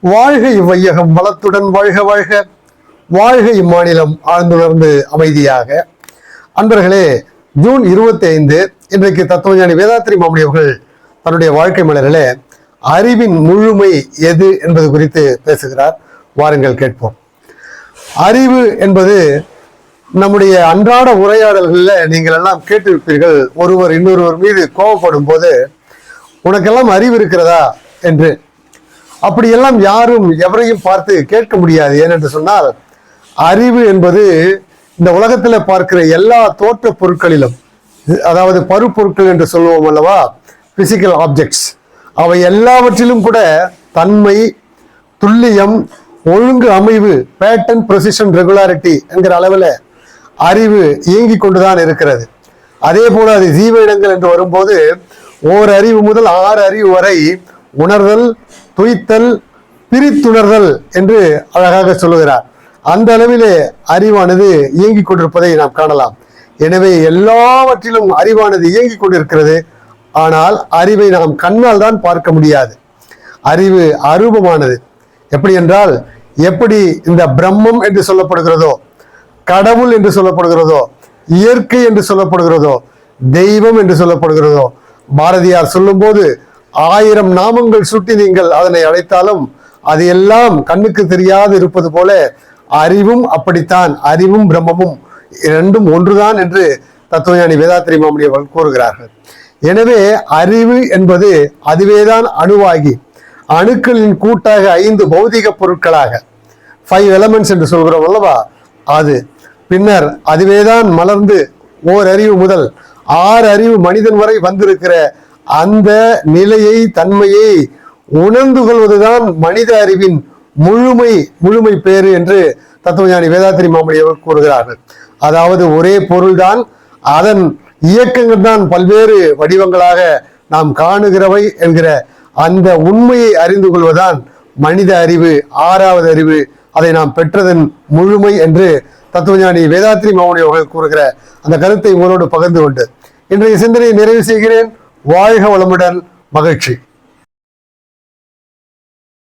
வாழ்க இவ்வையகம் வளத்துடன் வாழ்க வாழ்க. வாழ்க இம்மாநிலம் ஆழ்ந்துணர்ந்து அமைதியாக. அன்பர்களே ஜூன் இருபத்தி ஐந்து இன்றைக்கு தத்துவஞானி வேதாத்திரி மாமணி அவர்கள் தன்னுடைய வாழ்க்கை மலரிலே அறிவின் முழுமை எது என்பது குறித்து பேசுகிறார். வாருங்கள் கேட்போம். அறிவு என்பது நம்முடைய அன்றாட உரையாடல்களில் நீங்கள் எல்லாம் கேட்டிருப்பீர்கள். ஒருவர் இன்னொருவர் மீது கோபப்படும் போது உனக்கெல்லாம் அறிவு இருக்கிறதா? என்று அப்படியெல்லாம் யாரும் எவரையும் பார்த்து கேட்க முடியாது. ஏனென்று சொன்னால் அறிவு என்பது இந்த உலகத்தில் பார்க்கிற எல்லா தோற்ற பொருட்களிலும் அதாவது பருப்பொருட்கள் என்று சொல்லுவோம் அல்லவா பிசிக்கல் ஆப்ஜெக்ட்ஸ் அவை எல்லாவற்றிலும் கூட தன்மை துல்லியம் ஒழுங்கு அமைவு பேட்டர்ன் ப்ரொசிஷன் ரெகுலாரிட்டி என்கிற அளவில் அறிவு இயங்கி கொண்டுதான் இருக்கிறது. அதே போல அது ஜீவ இடங்கள் என்று வரும்போது ஓர் அறிவு முதல் ஆறு அறிவு வரை உணர்தல் துய்த்தல் பிரித்துணர்தல் என்று அழகாக சொல்லுகிறார். அந்த அளவிலே அறிவானது இயங்கிக் கொண்டிருப்பதை நாம் காணலாம். எனவே எல்லாவற்றிலும் அறிவானது இயங்கிக் கொண்டிருக்கிறது. ஆனால் அறிவை நாம் கண்ணால் தான் பார்க்க முடியாது. அறிவு அரூபமானது. எப்படி என்றால் எப்படி இந்த பிரம்மம் என்று சொல்லப்படுகிறதோ கடவுள் என்று சொல்லப்படுகிறதோ இயற்கை என்று சொல்லப்படுகிறதோ தெய்வம் என்று சொல்லப்படுகிறதோ பாரதியார் சொல்லும்போது ஆயிரம் நாமங்கள் சுட்டி நீங்கள் அதனை அழைத்தாலும் அது எல்லாம் கண்ணுக்கு தெரியாது இருப்பது போல அறிவும் அப்படித்தான் அறிவும் பிரம்மமும் இரண்டும் ஒன்றுதான் என்று தத்துவஞானி வேதாத்திரி மாமணி அவர்கள் கூறுகிறார்கள். எனவே அறிவு என்பது அதுவேதான் அணுவாகி அணுக்களின் கூட்டாக ஐந்து பௌதிக பொருட்களாக ஃபைவ் எலமெண்ட்ஸ் என்று சொல்கிறோம் அல்லவா? அது. பின்னர் அதுவேதான் மலர்ந்து ஓர் அறிவு முதல் ஆறு அறிவு மனிதன் வரை வந்திருக்கிற அந்த நிலையை தன்மையை உணர்ந்து கொள்வதுதான் மனித அறிவின் முழுமை முழுமை பேறு என்று தத்துவஞானி வேதாத்திரி மாமணி அவர்கள் கூறுகிறார்கள். அதாவது ஒரே பொருள்தான் அதன் இயக்கங்கள் தான் பல்வேறு வடிவங்களாக நாம் காணுகிறவை என்கிற அந்த உண்மையை அறிந்து கொள்வதுதான் மனித அறிவு ஆறாவது அறிவு. அதை நாம் பெற்றதன் முழுமை என்று தத்துவஞானி வேதாத்திரி மாமணி அவர்கள் கூறுகிற அந்த கருத்தை உங்களோடு பகிர்ந்து கொண்டு இன்றைய சிந்தனையை நிறைவு செய்கிறேன். வாழ்க வளமுடன் மகிழ்ச்சி.